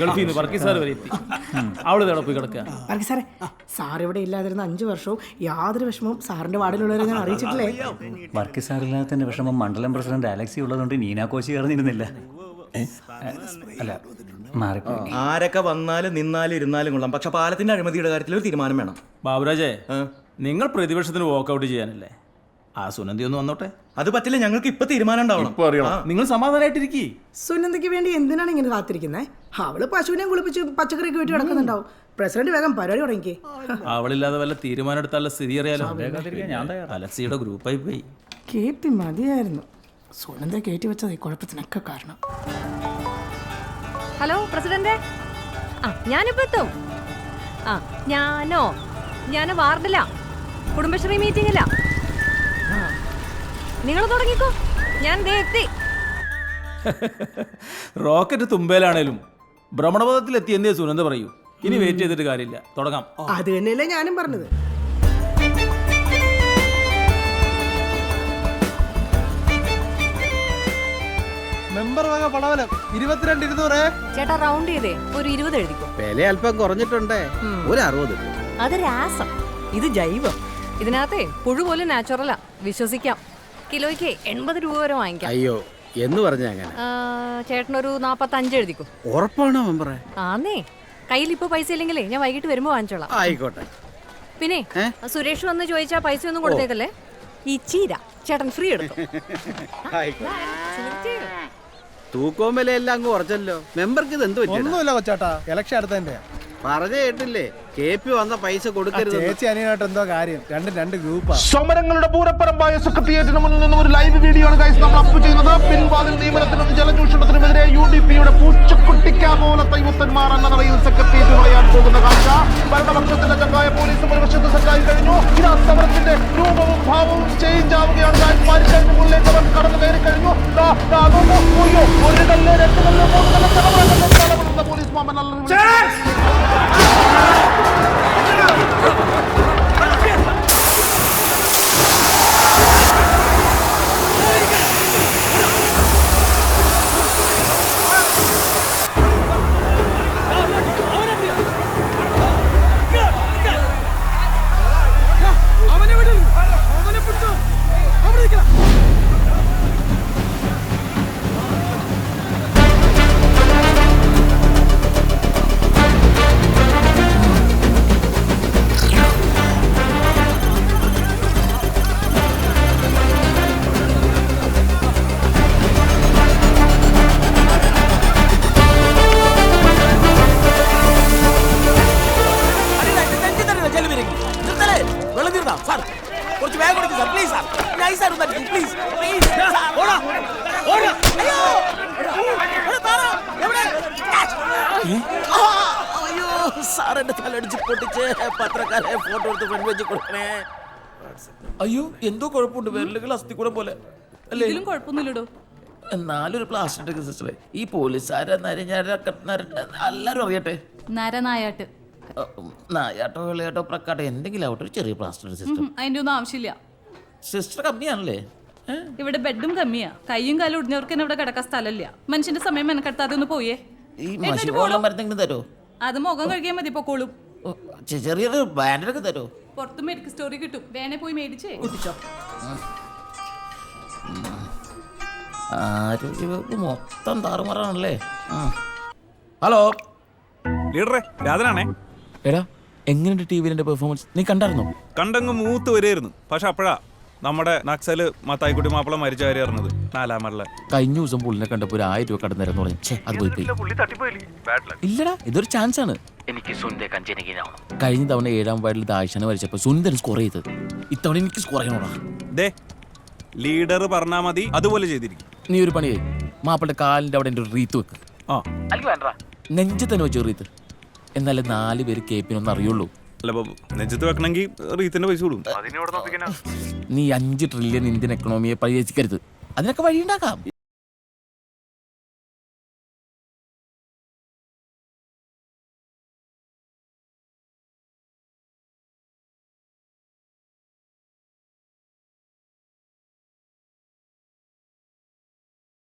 ഗൾഫിൽ നിന്ന് വർക്കി സാർ വരെ എത്തി. അവൾ ഇതവിടെ പോയി കിടക്കുക? വർക്കി സാറേ സാർ ഇവിടെ ഇല്ലാതിരുന്ന അഞ്ചു വർഷവും യാതൊരു വിഷമവും സാറിന്റെ വാർഡിലുള്ളവരെ ഞാൻ അറിയിച്ചിട്ടില്ലേ? വർക്കി സാറില്ലാത്തതിന്റെ വിഷമം മണ്ഡലം പ്രസിഡന്റ് അലക്സി ഉള്ളതുകൊണ്ട് നീന കോശി കടന്നിരുന്നില്ല അല്ല മാറിപ്പോയി. ആരൊക്കെ വന്നാലും നിന്നാലും ഇരുന്നാലും കൊള്ളാം. പക്ഷെ പാലത്തിന്റെ അഴിമതിയുടെ കാര്യത്തിൽ ഒരു തീരുമാനം വേണം. ബാബുരാജേ നിങ്ങൾ പ്രതിപക്ഷത്തിന് വോക്കൗട്ട് ചെയ്യാനല്ലേ? ആ സുനന്ദി ഒന്ന് വന്നോട്ടെ. അത് പറ്റില്ല ഞങ്ങൾക്ക് ഇപ്പൊ തീരുമാനം ഉണ്ടാവണം ആ. നിങ്ങൾ സമാധാനമായിട്ടിരിക്കി സുനന്ദയ്ക്ക് വേണ്ടി എന്തിനാണ് ഇങ്ങനെ കാത്തിരിക്കുന്നത് അവൾ പശുവിനെ കുളിപ്പിച്ച് പച്ചക്കറിയൊക്കെ വീട്ടിൽ കിടക്കുന്നുണ്ടാവും പ്രസിഡന്റ് വേഗം പരിപാടി തുടങ്ങി അവളില്ലാതെ വല്ല തീരുമാനം എടുത്താലുള്ള സ്ഥിതി അറിയാലോ? അലക്സിയുടെ ഗ്രൂപ്പായി പോയി. കേട്ടി മതിയായിരുന്നു. സുനന്ദ കേട്ടി വെച്ചത് ഈ കുഴപ്പത്തിനൊക്കെ കാരണം. ഹലോ പ്രസിഡന്റ് ആ ഞാനിപ്പോ എത്തും. ആ ഞാനോ? ഞാൻ വാർഡിലാ. കുടുംബശ്രീ മീറ്റിംഗിലാ നിങ്ങൾ തുടങ്ങിക്കോ. ഞാൻ എത്തി. റോക്കറ്റ് തുമ്പയിലാണേലും ഭ്രമണപഥത്തിൽ എത്തി എന്നേ സുനന്ദ പറയൂ. ഇനി വെയിറ്റ് ചെയ്തിട്ട് കാര്യമില്ല. തുടങ്ങാം. അത് തന്നെയല്ലേ ഞാനും പറഞ്ഞത്. മെമ്പർ വക പടവലം. ഇരുപത്തിരണ്ട് ഇരുന്നൂറ്. ചേട്ടാ റൗണ്ട് ചെയ്തേ. ഒരു ഇരുപത് എഴുതിക്കോ. വില അല്പം കുറഞ്ഞിട്ടുണ്ടേ. ഒരു അറുപത്. അത് രാസം ഇത് ജൈവം. ഇതിനകത്തെ പുഴു പോലും നാച്ചുറലാ. വിശ്വസിക്കാം. കിലോയ്ക്ക് എൺപത് രൂപ വരെ വാങ്ങിക്കാം. അയ്യോ എന്ന് പറഞ്ഞു അങ്ങനെ. ചേട്ടനൊരു നാപ്പത്തഞ്ച് എഴുതിക്കോ. ഉറപ്പാണോ മെമ്പറെ? ആന്നേ. കയ്യിൽ ഇപ്പൊ പൈസ ഇല്ലെങ്കിലേ ഞാൻ വൈകിട്ട് വരുമ്പോ വാങ്ങിച്ചോളാം. ആയിക്കോട്ടെ. പിന്നെ? സുരേഷ് വന്ന് ചോദിച്ചാ പൈസ ഒന്നും കൊടുത്തേക്കല്ലേ? ഈ ചീര ചേട്ടൻ ഫ്രീ എടുക്കും തൂക്കവും എല്ലാം അങ്ങ് കുറച്ചല്ലോ. മെമ്പർക്ക് ഇത് എന്ത് പറ്റും ഒന്നുമില്ല കൊച്ചാട്ടാ. ഇലക്ഷൻ അടുത്തതിന്റെ പറഞ്ഞു കേട്ടില്ലേ? കെ പി വന്ന പൈസ കൊടുക്കരുത് ചേച്ചി അനിയനായിട്ട് എന്തോ കാര്യം രണ്ട് രണ്ട് ഗ്രൂപ്പാ സമരങ്ങളുടെ പൂരപ്പരമ്പായ സെക്രട്ടേറിയറ്റിന് മുന്നിൽ നിന്നും ഒരു ലൈവ് വീഡിയോ ആണ് ഗൈസ് നമ്മൾ അപ്പ് ചെയ്യുന്നത് പിൻവാതിൽ നിയമനത്തിനും ജലചൂഷണത്തിനുമെതിരെ യു ഡി പിയുടെ പോലത്തെ തൈമുത്തന്മാർ എന്ന നിലയിൽ സെക്രട്ടേറിയറ്റ് പറയാൻ പോകുന്ന കാഴ്ച ഭരണപക്ഷത്തിന്റെ ചങ്കായ പോലീസ് ഒരു വശത്ത് സെറ്റായി കഴിഞ്ഞു ഇതാ സമരത്തിന്റെ രൂപവും ഭാവവും ചേഞ്ച് ആവുകയാണ് ഗൈസ് അവർ കടന്നു കയറി കഴിഞ്ഞു ഒരു കല്ല് രണ്ട് കല്ല് മൂന്ന് കല്ല് ചടപട ചടപടുന്ന പോലീസ് മാമൻ അല്ലറി അയ്യോ. സാറിന്റെ തലടിച്ച് പൊട്ടിച്ച് പത്രക്കാരെ ഫോട്ടോ എടുത്ത് ഫ്രണ്ട് വെച്ച് കൊടുക്കണേ. അയ്യോ എന്തോ കുഴപ്പമുണ്ട്. വിരലുകൾ അസ്ഥിക്കൂടം കൂടെ പോലെ. അല്ലേ? കുഴപ്പമൊന്നുമില്ലടോ. എന്നാലൊരു പ്ലാസ്റ്റിക് സിസ്റ്ററെ. ഈ പോലീസുകാരെ നരഞ്ഞാരൊക്കെ എല്ലാരും അറിയട്ടെ? നരനായാട്ട്. നായാട്ടോ വിളയാട്ടോ പ്രക്കാട്ടോ എന്തെങ്കിലും ആവട്ടെ ഒരു ചെറിയ പ്ലാസ്റ്റർ സിസ്റ്റം അതിന്റെ ഒന്നും ആവശ്യമില്ല. സിസ്റ്റർ കമ്മിയാണല്ലേ? ഇവിടെ ബെഡും കമ്മിയാ. കൈയും കാലും ഒടിഞ്ഞവർക്ക് തന്നെ ഇവിടെ കിടക്കാൻ സ്ഥലമില്ല. മനുഷ്യന്റെ സമയം മെനക്കെടുത്താതെ ഒന്ന് പോയേ. ഈ മഷി വെള്ളം മരുന്നെങ്കിലും തരോ? അത് മുഖം കഴുകിയാൽ മതി പൊക്കോളും. ചെറിയൊരു ബാൻഡൊക്കെ തരോ? പുറത്ത് മെഡിക്കൽ സ്റ്റോറി കിട്ടും. വേണേ പോയി മേടിച്ചേ. കുട്ടിച്ചോ ആരോഗ്യവകുപ്പ് മൊത്തം താറുമാറാണല്ലേ. ഹലോ. ലീഡറെ രാധനാണേ. എടാ എങ്ങനെയുണ്ട് ടി വിയിലെ പെർഫോമൻസ് നീ കണ്ടായിരുന്നോ? കണ്ടങ്ങ് മൂത്ത് വരെയായിരുന്നു. പക്ഷെ അപ്പോഴാ നമ്മുടെ നക്സൽ മത്തായിക്കുട്ടി മാപ്പിള മരിച്ച കാര്യം അറിഞ്ഞത്. നാലാമറിലെ കഴിഞ്ഞ ദിവസം പുള്ളിനെ കണ്ടപ്പോ ഒരു ആയിരം രൂപ കടന്നു തരാന്ന് പറഞ്ഞു ഛേ അത് പോയി പോയി. ഇല്ലടാ ഇതൊരു ചാൻസ് ആണ്. എനിക്ക് കഞ്ചനകീനാവണം കഴിഞ്ഞ തവണ ഏഴാം വാർഡിൽ ദാഴ്ചന മരിച്ചപ്പോ സുന്ദരൻ സ്കോർ ചെയ്തത്. ഇത്തവണ എനിക്ക് സ്കോർ ചെയ്യണോടാ. ദേ ലീഡർ പറഞ്ഞാ മതി അതുപോലെ ചെയ്തിരിക്കും. നീ ഒരു പണി ചെയ്യ്. മാപ്പിളുടെ കാലിന്റെ അവിടെ എന്റെ ഒരു റീത്ത് വെക്ക്. ആ. നെഞ്ച് തന്നെ വെച്ചു റീത്ത് എന്നാലേ നാല് പേര് കേപ്പിനൊന്നും അറിയുള്ളൂ. അല്ല ബാബു നെഞ്ചത്ത് വെക്കണമെങ്കിൽ റീത്തിന്റെ പൈസ കൊടുക്കും നീ അഞ്ച് ട്രില്യൺ ഇന്ത്യൻ എക്കണോമിയെ പരിഹരിക്കരുത് അതിനൊക്കെ വഴിയുണ്ടാക്കാം.